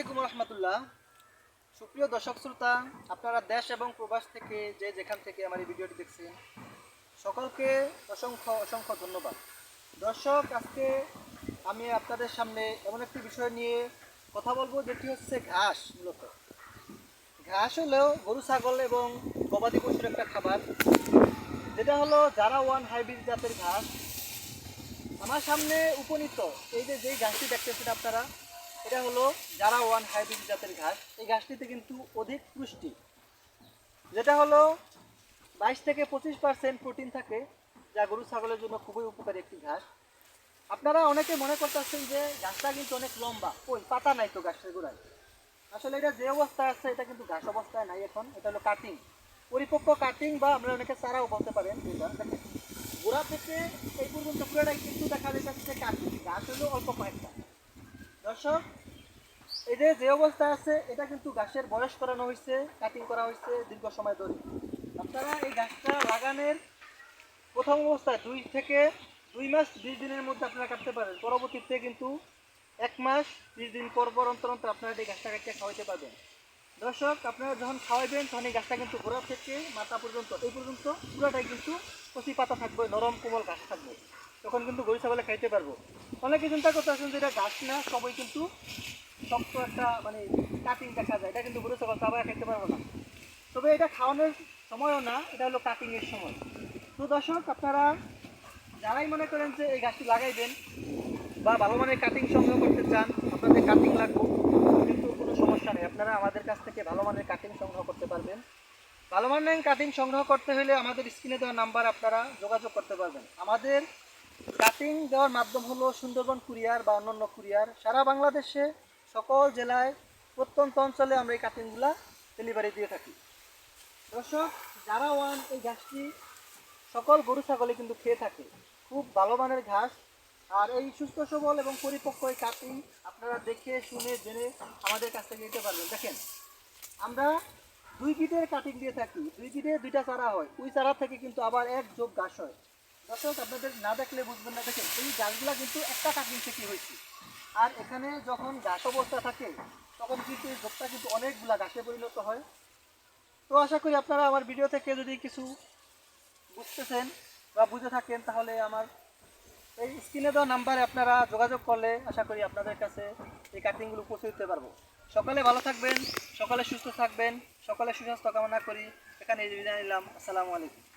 আলাইকুম রহমতুল্লাহ। সুপ্রিয় দর্শক শ্রোতা, আপনারা দেশ এবং প্রবাস থেকে যে যেখান থেকে আমার এই ভিডিওটি দেখছেন, সকলকে অসংখ্য অসংখ্য ধন্যবাদ। দর্শক, আজকে আমি আপনাদের সামনে এমন একটি বিষয় নিয়ে কথা বলব, যেটি হচ্ছে ঘাস মূলত। ঘাস হলেও গরু, ছাগল এবং গবাদি পশুর একটা খাবার। যেটা হলো যারা ওয়ান হাইব্রিড জাতের ঘাস। আমার সামনে উপনীত এই যে যেই ঘাসটি দেখতেছেন আপনারা এটা হলো যারা ওয়ান হাইব্রিড জাতের ঘাস, এই ঘাসটিতে কিন্তু অধিক পুষ্টি। যেটা হলো বাইশ থেকে পঁচিশ পার্সেন্ট প্রোটিন থাকে, যা গরু ছাগলের জন্য খুবই উপকারী একটি ঘাস। আপনারা অনেকে মনে করতেছেন যে ঘাসটা কিন্তু অনেক লম্বা। ওই পাতা নাই তো ঘাসের গোড়ায়। আসলে এটা যে অবস্থায় আছে, এটা কিন্তু ঘাস অবস্থায় নাই এখন। এটা হলো কাটিং পরিপক্ক কাটিং বা আমরা অনেকে চারাও বলতে পারেন গোড়া থেকে এই পর্যন্ত পুরোটাই কিন্তু দেখা যাচ্ছে কাটিং ঘাস হলো অল্প কয়েকটা। দর্শক, এই যে যে অবস্থায় আছে, এটা কিন্তু গাছের বয়স করানো হয়েছে কাটিং করা হয়েছে দীর্ঘ সময় ধরে। আপনারা এই গাছটা লাগানোর প্রথম অবস্থায় দুই থেকে দুই মাস বিশ দিনের মধ্যে আপনারা কাটতে পারেন। পরবর্তীতে কিন্তু এক মাস বিশ দিন পর পর অন্তর অন্তর আপনারা এই গাছটা কাটিয়ে খাওয়াইতে পারবেন। দর্শক, আপনারা যখন খাওয়াইবেন, তখন এই গাছটা কিন্তু গোড়া থেকে মাথা পর্যন্ত, এই পর্যন্ত পুরোটাই কিন্তু কচি পাতা থাকবে, নরম কোমল ঘাস থাকবে। তখন কিন্তু গরু ছাগলে খাইতে পারব। অনেকে চিন্তা করতে আসেন যে এটা ঘাস না, সবাই কিন্তু শক্ত একটা মানে কাটিং দেখা যায়। এটা কিন্তু গরু ছাগল খাইতে পারব না। তবে এটা খাওয়ানোর সময়ও না, এটা হলো কাটিংয়ের সময়। তো দর্শক, আপনারা যারাই মনে করেন যে এই গাছটি লাগাইবেন বা ভালো মানের কাটিং সংগ্রহ করতে চান, আপনাদের কাটিং লাগবে, কিন্তু কোনো সমস্যা নেই। আপনারা আমাদের কাছ থেকে ভালো মানের কাটিং সংগ্রহ করতে পারবেন। ভালো মানের কাটিং সংগ্রহ করতে হলে আমাদের স্ক্রিনে দেওয়া নাম্বার আপনারা যোগাযোগ করতে পারবেন। আমাদের কাটিং দেওয়ার মাধ্যম হলো সুন্দরবন কুরিয়ার বা অন্যান্য কুরিয়ার। সারা বাংলাদেশে সকল জেলায় প্রত্যন্ত অঞ্চলে আমরা এই কাটিংগুলা ডেলিভারি দিয়ে থাকি। দর্শক, যারা ওয়ান এই ঘাসটি, সকল গরু, ছাগলে কিন্তু খেয়ে থাকে। খুব ভালো মানের ঘাস। আর এই সুস্থ, সবল এবং পরিপক্ক এই কাটিং আপনারা দেখে, শুনে, জেনে আমাদের কাছ থেকে নিতে পারবেন। দেখেন, আমরা দুই গিটের কাটিং দিয়ে থাকি। দুই গিটে দুইটা চারা হয়। ওই চারা থেকে কিন্তু আবার এক যোগ ঘাস হয়। আপনাদের না দেখলে বুঝবেন না, দেখেন এই গাছগুলা কিন্তু একটা কাটিং থেকে হয়েছে। আর এখানে যখন ঘাস অবস্থা থাকে, তখন কিন্তু এই যোগটা কিন্তু অনেকগুলা ঘাসে পরিণত হয়। তো আশা করি আপনারা আমার ভিডিও থেকে যদি কিছু বুঝতেছেন বা বুঝে থাকেন, তাহলে আমার এই স্ক্রিনে দেওয়া নাম্বারে আপনারা যোগাযোগ করলে আশা করি আপনাদের কাছে এই কাটিংগুলো পৌঁছে দিতে পারব। সকালে ভালো থাকবেন, সকালে সুস্থ থাকবেন, সকালে সুস্বাস্থ্য কামনা করি। এখানে বিদায় নিলাম। আসসালামু আলাইকুম।